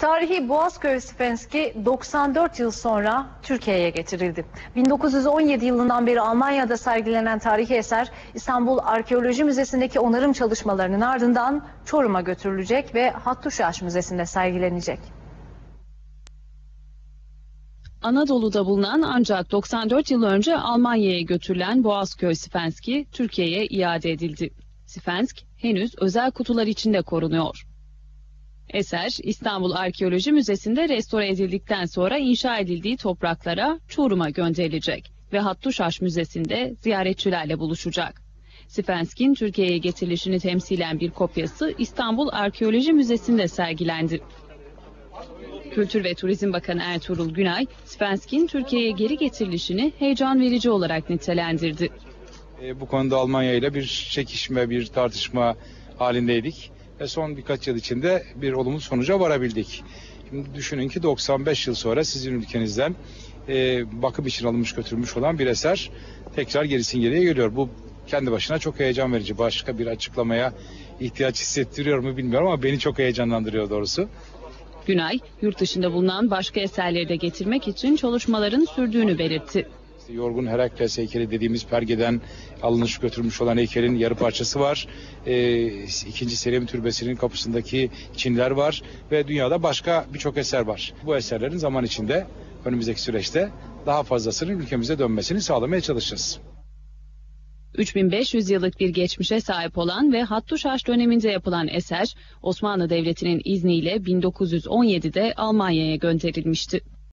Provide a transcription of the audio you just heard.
Tarihi Boğazköy Spenski 94 yıl sonra Türkiye'ye getirildi. 1917 yılından beri Almanya'da sergilenen tarihi eser İstanbul Arkeoloji Müzesi'ndeki onarım çalışmalarının ardından Çorum'a götürülecek ve Hattuşaş Müzesi'nde sergilenecek. Anadolu'da bulunan ancak 94 yıl önce Almanya'ya götürülen Boğazköy Spenski Türkiye'ye iade edildi. Spensk henüz özel kutular içinde korunuyor. Eser İstanbul Arkeoloji Müzesi'nde restore edildikten sonra inşa edildiği topraklara Çorum'a gönderilecek ve Hattuşaş Müzesi'nde ziyaretçilerle buluşacak. Spensk'in Türkiye'ye getirilişini temsilen bir kopyası İstanbul Arkeoloji Müzesi'nde sergilendi. Kültür ve Turizm Bakanı Ertuğrul Günay, Spensk'in Türkiye'ye geri getirilişini heyecan verici olarak nitelendirdi. E, bu konuda Almanya ile bir çekişme, bir tartışma halindeydik. Ve son birkaç yıl içinde bir olumlu sonuca varabildik. Şimdi düşünün ki 95 yıl sonra sizin ülkenizden e, bakım için alınmış götürülmüş olan bir eser tekrar gerisin geriye geliyor. Bu kendi başına çok heyecan verici. Başka bir açıklamaya ihtiyaç hissettiriyor mu bilmiyorum ama beni çok heyecanlandırıyor doğrusu. Günay, yurt dışında bulunan başka eserleri de getirmek için çalışmaların sürdüğünü belirtti. Yorgun Herakles heykeli dediğimiz pergeden alınmış götürülmüş olan heykelin yarı parçası var. Ee, ikinci Selim Türbesi'nin kapısındaki Çinler var ve dünyada başka birçok eser var. Bu eserlerin zaman içinde önümüzdeki süreçte daha fazlasının ülkemize dönmesini sağlamaya çalışacağız. 3500 yıllık bir geçmişe sahip olan ve Hattuşaş döneminde yapılan eser, Osmanlı Devleti'nin izniyle 1917'de Almanya'ya gönderilmişti.